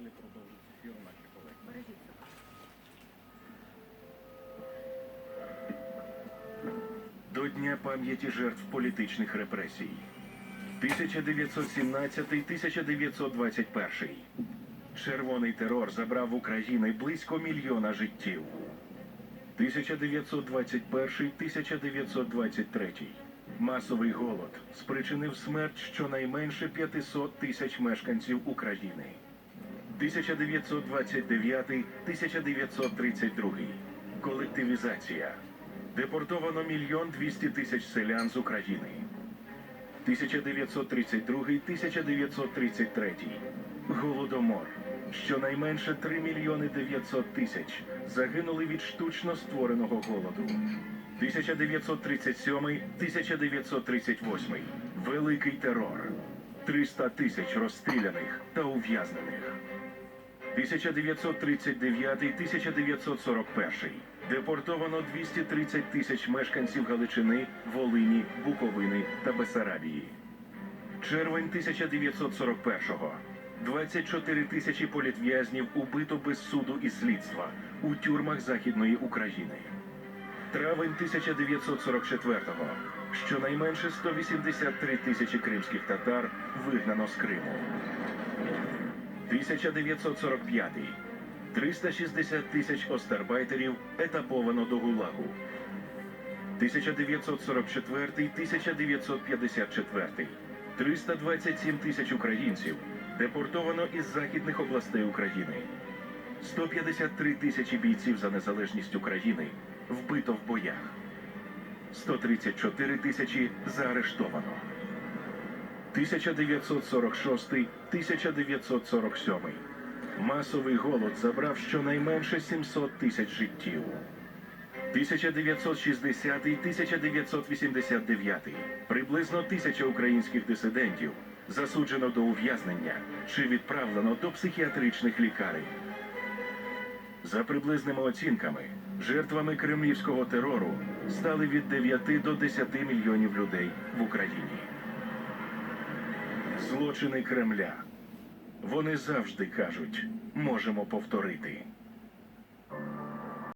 далі продовжить ефір наші колеги. Бережіть себе. До Дня пам'яті жертв політичних репресій. 1917-1921. Червоний терор забрав в України близько мільйона життів. 1921-1923. Масовий голод спричинив смерть щонайменше 500 тисяч мешканців України. 1929-1932. Колективізація. Депортовано мільйон двісті тисяч селян з України. 1932-1933. Голодомор. Щонайменше 3 мільйони 900 тисяч загинули від штучно створеного голоду. 1937-1938. Великий терор. 300 тисяч розстріляних та ув'язнених. 1939-1941. Депортовано 230 тисяч мешканців Галичини, Волині, Буковини та Бесарабії. Червень 1941-го. 24 тисячі політв'язнів убито без суду і слідства у тюрмах Західної України. Травень 1944-го. Щонайменше 183 тисячі кримських татар вигнано з Криму. 1945. 360 тисяч остарбайтерів етаповано до ГУЛАГу. 1944-1954. 327 тисяч українців депортовано із західних областей України. 153 тисячі бійців за незалежність України вбито в боях. 134 тисячі заарештовано. 1946-1947. Масовий голод забрав щонайменше 700 тисяч життів. 1960-1989. Приблизно тисяча українських дисидентів засуджено до ув'язнення чи відправлено до психіатричних лікарень. За приблизними оцінками, жертвами кремлівського терору стали від 9 до 10 мільйонів людей в Україні. Злочини Кремля. Вони завжди кажуть, можемо повторити.